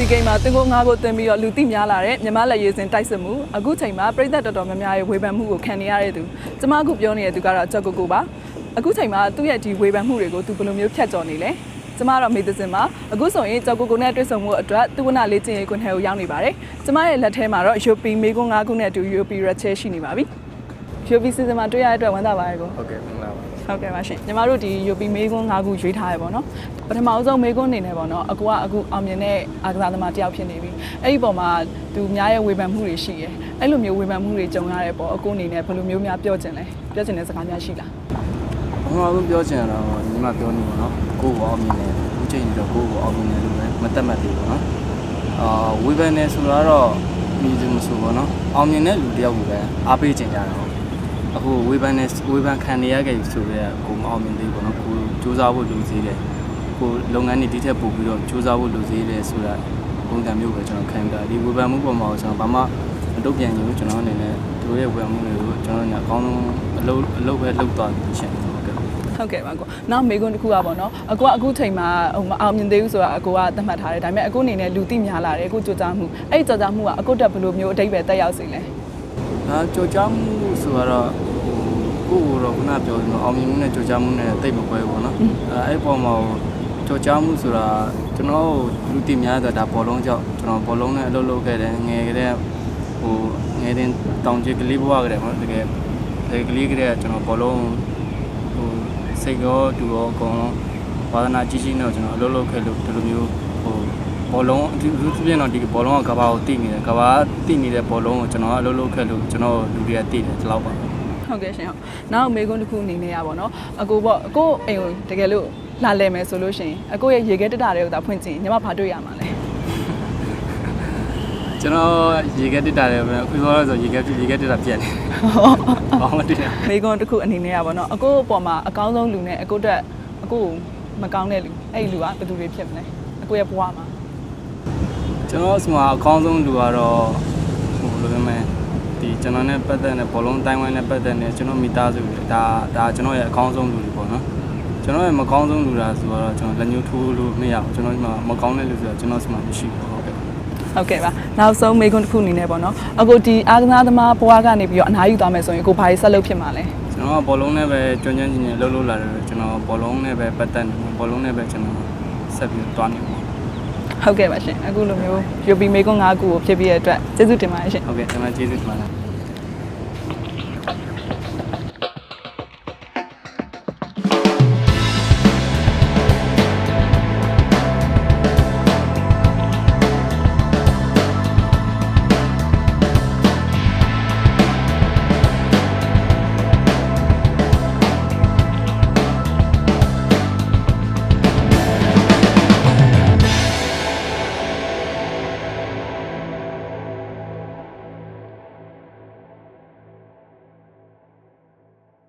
စီဂိမ်းမှာတင်ကိုငါးကိုတင်ပြီးတော့လူသိများလာတဲ့မြမလက်ရေးစင်တိုက်စစ်မှုအခုချိန်မှာပြည်သက်တော်တော်များများရဲ့ဝေဖန်မှုကိုခံနေရတဲ့သူကျမအခုပြောနေတဲ့သူကတော့ကြောက်ကိုကိုပါအခုချိန်မှာသူ့ရဲ့ဒီဝေဖန်မှုတွေကိုသူဘယ်လိုမျိုးဖြတ်ကျော်နေလဲကျမကတော့မေသစင်မှာအခုဆိုရင်ကြောက်ကိုကိုနဲ့တွေ့ဆုံမှုအတွက်သူဝနာလေးချင်းရေးကွန်ဟဲကိုရောက်နေပါတယ်ကျမရဲ့လက်ထဲမှာတော့ UP မေကွန်9ခုနဲ့အတူ UP Ratchet ရှိနေပါပြီ UP season မှာတွေ့ရတဲ့အတွက်ဝမ်းသာပါတယ်ကိုဟုတ်ကဲ့မင်္ဂလာပါဟုတ်ကဲ့ပါရှင်ညီမတို့ဒီ UP မေးခွန်း၅ခုရွေးထားရပေါ့နော်ပထမအဆုံးမေးခွန်းအနေနဲ့ပေါ့နော်အကူကအခုအောင်မြင်တဲ့အာကစားသမားတစ်ယောက်ဖြစ်နေပြီအဲ့ဒီပုံမှာသူများရဲ့ဝေဖန်မှုတွေရှိရယ်အဲ့လိုမျိုးဝေဖန်မှုတွေကြုံရတဲ့ပေါ့အကူအနေနဲ့ဘယ်လိုမျိုးများပြောချင်လဲပြောချင်တဲ့စကားများရှိလားအမှန်တော့ပြောချင်တာတော့ညီမပြောနေပေါ့နော်ကိုယ်ကိုအောင်မြင်တယ်အခုချိန်တော့ကိုယ်ကိုအောင်မြင်တယ်လို့ပဲမတက်မှတ်သေးဘူးပေါ့နော်အာဝေဖန်နေဆိုတော့မီးစုမဆိုပေါ့နော်အောင်မြင်တဲ့လူတယောက်ကိုပဲအားပေးချင်ကြတာပေါ့ အခုဝေဖန်နဲ့ဝေဖန်ခံနေရခဲ့ပြီဆိုတော့ကိုမအောင်မြင်သေးဘူးပေါ့နော်ကိုစူးစမ်းဖို့လိုသေးတယ်ကိုလုပ်ငန်းတွေဒီထက်ပိုပြီးတော့စူးစမ်းဖို့လိုသေးတယ်ဆိုတာပုံစံမျိုးပဲကျွန်တော်ခံယူတာဒီဝေဖန်မှုပုံမှာကျွန်တော်ဘာမှမတုတ်ပြန်ဘူးကျွန်တော်အနေနဲ့တို့ရဲ့ဝေဖန်မှုတွေကိုကျွန်တော်ကအကောင်းဆုံးအလုပ်အလုပ်ပဲလုပ်သွားချင်တယ်ဟုတ်ကဲ့ပါကောနောက်မေခွန်းတစ်ခုอ่ะဗောနော်အကိုကအခုချိန်မှာဟိုမအောင်မြင်သေးဘူးဆိုတာအကိုကသတ်မှတ်ထားတယ်ဒါပေမဲ့အကိုအနေနဲ့လူသိများလာတယ်အကိုကြိုကြားမှုအဲ့ဒီကြိုကြားမှုကအကိုတက်ဘယ်လိုမျိုးအတိတ်ပဲတက်ရောက်စေလဲအာကြိုကြားမှုဆိုတော့ ကိုယ့်ကိုယ်တော့ခုနပြောသလိုအောင်မြင်မှုနဲ့ကြော်ကြားမှုနဲ့တိတ်မကွဲဘူးပေါ့နော်။အဲအဲ့ပေါ်မှာကြော်ကြားမှုဆိုတာကျွန်တော်လူတည်များတော့ဒါဘောလုံးကြောင့်ကျွန်တော်ဘောလုံးနဲ့အလုပ်လုပ်ခဲ့တယ်ငယ်ကလေးဟိုငယ်တင်တောင်ကျကလေးဘဝကလေးပေါ့တကယ်တကယ်ကလေးကလေးကျွန်တော်ဘောလုံးဟိုစိတ်ရောတူရောအကုန်လုံးဝါသနာကြီးကြီးနဲ့ကျွန်တော်အလုပ်လုပ်ခဲ့လို့ဒီလိုမျိုးဟိုဘောလုံးအထူးသဖြင့်တော့ဒီဘောလုံးကကဘာကိုတည်နေတယ်ကဘာတည်နေတဲ့ဘောလုံးကိုကျွန်တော်အလုပ်လုပ်ခဲ့လို့ကျွန်တော်လူတွေကတည်တယ်ဒီလောက်ပါ ဟုတ်ကဲ့ရှင်ဟုတ်နောက်မေကွန်းတစ်ခုအနေနဲ့ရပါတော့အကူပေါ့အကူအိမ်ကိုတကယ်လို့လာလဲမယ်ဆိုလို့ရှိရင်အကူရဲ့ရေခဲတက်တာတွေကိုသာဖွင့်ကြည့်ရင်ညီမဘာတွေ့ရမှာလဲကျွန်တော်ရေခဲတက်တာလည်းပဲအခုပြောရဆိုရေခဲရေခဲတက်တာပြက်နေဘာမှတည်တယ်မေကွန်းတစ်ခုအနေနဲ့ရပါတော့အကူအပေါ်မှာအကောင်းဆုံးလူနဲ့အကူတက်အကူကိုမကောင်းတဲ့လူအဲ့ဒီလူကဘယ်သူတွေဖြစ်မလဲအကူရဲ့ဘဝမှာကျွန်တော်ဆီမှာအကောင်းဆုံးလူကတော့ဟိုလိုမျိုးမယ် ဒီကျွန်တော်နဲ့ပတ်သက်တဲ့ဘောလုံးတိုင်းဝိုင်းနဲ့ပတ်သက်တဲ့ကျွန်တော်မိသားစုတွေဒါဒါကျွန်တော်ရဲ့အကောင်းဆုံးလူတွေပေါ့နော်ကျွန်တော်ရဲ့မကောင်းဆုံးလူတာဆိုတော့ကျွန်တော်လက်ညှိုးထိုးလို့မရဘူးကျွန်တော်ဒီမှာမကောင်းတဲ့လူဆိုတော့ကျွန်တော်ဆီမှာမရှိဘူးဟုတ်ကဲ့ဟုတ်ကဲ့ပါနောက်ဆုံးမေကွန်းတစ်ခုအနေနဲ့ပေါ့နော်အကူဒီအာကစားသမားဘဝကနေပြီးတော့အနားယူသွားမယ်ဆိုရင်အကူဘာကြီးဆက်လုပ်ဖြစ်မှာလဲကျွန်တော်ကဘောလုံးနဲ့ပဲကျွမ်းကျွမ်းကျင်ကျင်လှုပ်လှုပ်လာတယ်ကျွန်တော်ဘောလုံးနဲ့ပဲပတ်သက်နေဘောလုံးနဲ့ပဲကျွန်တော်ဆက်ပြီးတွားနေပါ ဟုတ်ကဲ့ပါရှင်အခုလိုမျိုး UP မေကွန်း9ခုကိုဖြစ်ပြီးရတဲ့အတွက်ကျေးဇူးတင်ပါတယ်ရှင်ဟုတ်ကဲ့ကျွန်မကျေးဇူးတင်ပါတယ်